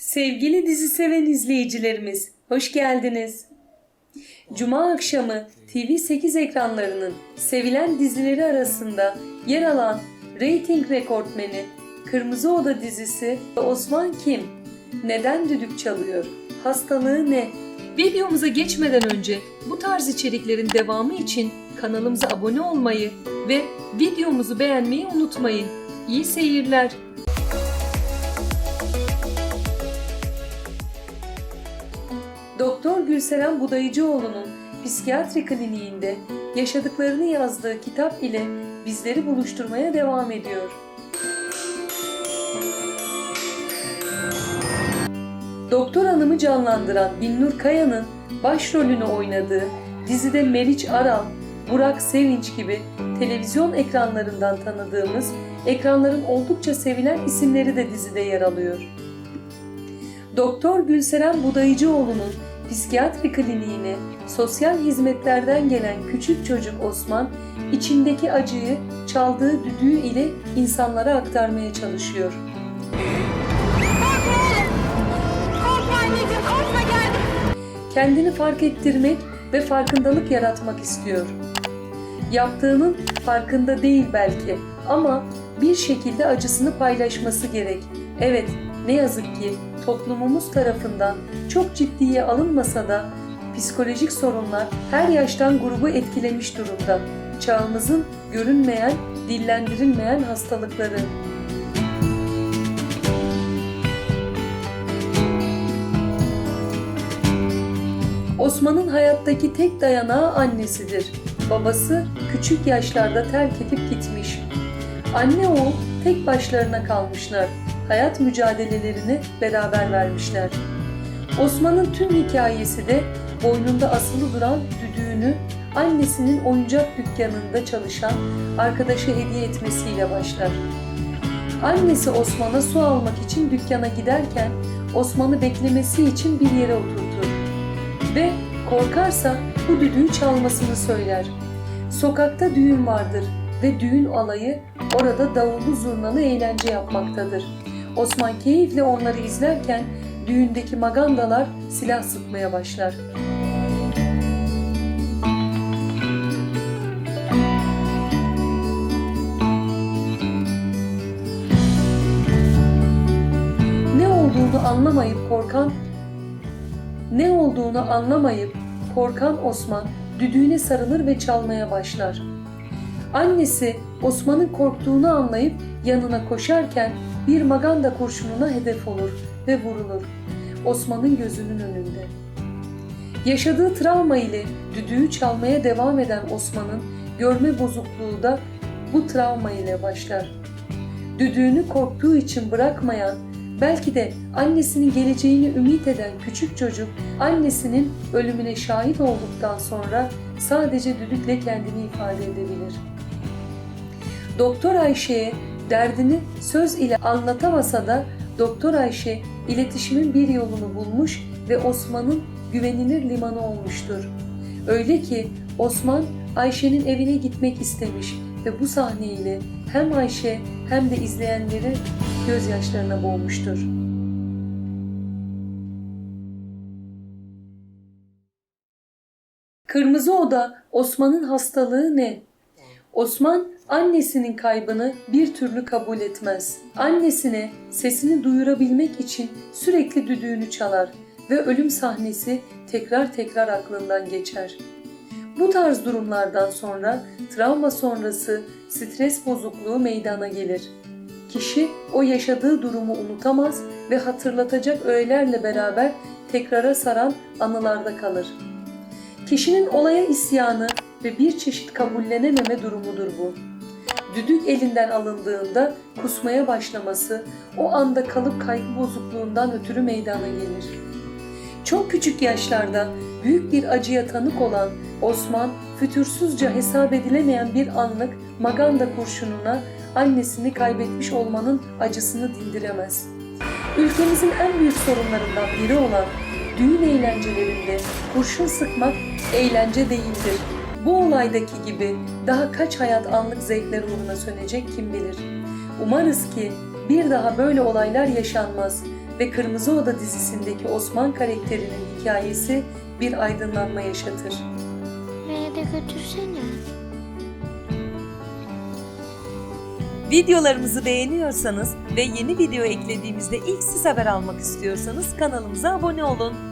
Sevgili dizi seven izleyicilerimiz, hoş geldiniz. Cuma akşamı TV8 ekranlarının sevilen dizileri arasında yer alan reyting rekortmeni Kırmızı Oda dizisi Osman Kim? Neden düdük çalıyor? Hastalığı ne? Videomuza geçmeden önce bu tarz içeriklerin devamı için kanalımıza abone olmayı ve videomuzu beğenmeyi unutmayın. İyi seyirler. Doktor Gülseren Budayıcıoğlu'nun psikiyatri kliniğinde yaşadıklarını yazdığı kitap ile bizleri buluşturmaya devam ediyor. Doktor Hanım'ı canlandıran Binnur Kaya'nın başrolünü oynadığı dizide Meriç Aral, Burak Sevinç gibi televizyon ekranlarından tanıdığımız ekranların oldukça sevilen isimleri de dizide yer alıyor. Doktor Gülseren Budayıcıoğlu'nun psikiyatri kliniğine sosyal hizmetlerden gelen küçük çocuk Osman, içindeki acıyı çaldığı düdüğü ile insanlara aktarmaya çalışıyor. Kendini fark ettirmek ve farkındalık yaratmak istiyor. Yaptığının farkında değil belki ama bir şekilde acısını paylaşması gerek. Evet, ne yazık ki toplumumuz tarafından çok ciddiye alınmasa da psikolojik sorunlar her yaştan grubu etkilemiş durumda. Çağımızın görünmeyen, dillendirilmeyen hastalıkları. Osman'ın hayattaki tek dayanağı annesidir. Babası küçük yaşlarda terk edip gitmiş. Anne oğul tek başlarına kalmışlar. Hayat mücadelelerini beraber vermişler. Osman'ın tüm hikayesi de boynunda asılı duran düdüğünü annesinin oyuncak dükkanında çalışan arkadaşı hediye etmesiyle başlar. Annesi Osman'a su almak için dükkana giderken Osman'ı beklemesi için bir yere oturtur ve korkarsa bu düdüğü çalmasını söyler. Sokakta düğün vardır ve düğün alayı orada davullu zurnalı eğlence yapmaktadır. Osman keyifle onları izlerken düğündeki magandalar silah sıkmaya başlar. Ne olduğunu anlamayıp korkan ne olduğunu anlamayıp korkan Osman düdüğüne sarılır ve çalmaya başlar. Annesi Osman'ın korktuğunu anlayıp yanına koşarken bir maganda kurşununa hedef olur ve vurulur. Osman'ın gözünün önünde. Yaşadığı travma ile düdüğü çalmaya devam eden Osman'ın görme bozukluğu da bu travma ile başlar. Düdüğünü korktuğu için bırakmayan Belki de annesinin geleceğini ümit eden küçük çocuk annesinin ölümüne şahit olduktan sonra sadece düdükle kendini ifade edebilir. Doktor Ayşe'ye derdini söz ile anlatamasa da Doktor Ayşe iletişimin bir yolunu bulmuş ve Osman'ın güvenilir limanı olmuştur. Öyle ki Osman Ayşe'nin evine gitmek istemiş ve bu sahneyle hem Ayşe hem de izleyenleri gözyaşlarına boğmuştur. Kırmızı Oda Osman'ın hastalığı ne? Osman annesinin kaybını bir türlü kabul etmez. Annesine sesini duyurabilmek için sürekli düdüğünü çalar ve ölüm sahnesi tekrar tekrar aklından geçer. Bu tarz durumlardan sonra travma sonrası stres bozukluğu meydana gelir. Kişi o yaşadığı durumu unutamaz ve hatırlatacak öğelerle beraber tekrara saran anılarda kalır. Kişinin olaya isyanı ve bir çeşit kabullenememe durumudur bu. Düdük elinden alındığında kusmaya başlaması o anda kalıp kaygı bozukluğundan ötürü meydana gelir. Çok küçük yaşlarda büyük bir acıya tanık olan Osman, fütursuzca hesap edilemeyen bir anlık maganda kurşununa annesini kaybetmiş olmanın acısını dindiremez. Ülkemizin en büyük sorunlarından biri olan düğün eğlencelerinde kurşun sıkmak eğlence değildir. Bu olaydaki gibi daha kaç hayat anlık zevkler uğruna sönecek kim bilir. Umarız ki bir daha böyle olaylar yaşanmaz ve Kırmızı Oda dizisindeki Osman karakterinin hikayesi bir aydınlanma yaşatır. Beni de götürsene. Videolarımızı beğeniyorsanız ve yeni video eklediğimizde ilk siz haber almak istiyorsanız kanalımıza abone olun.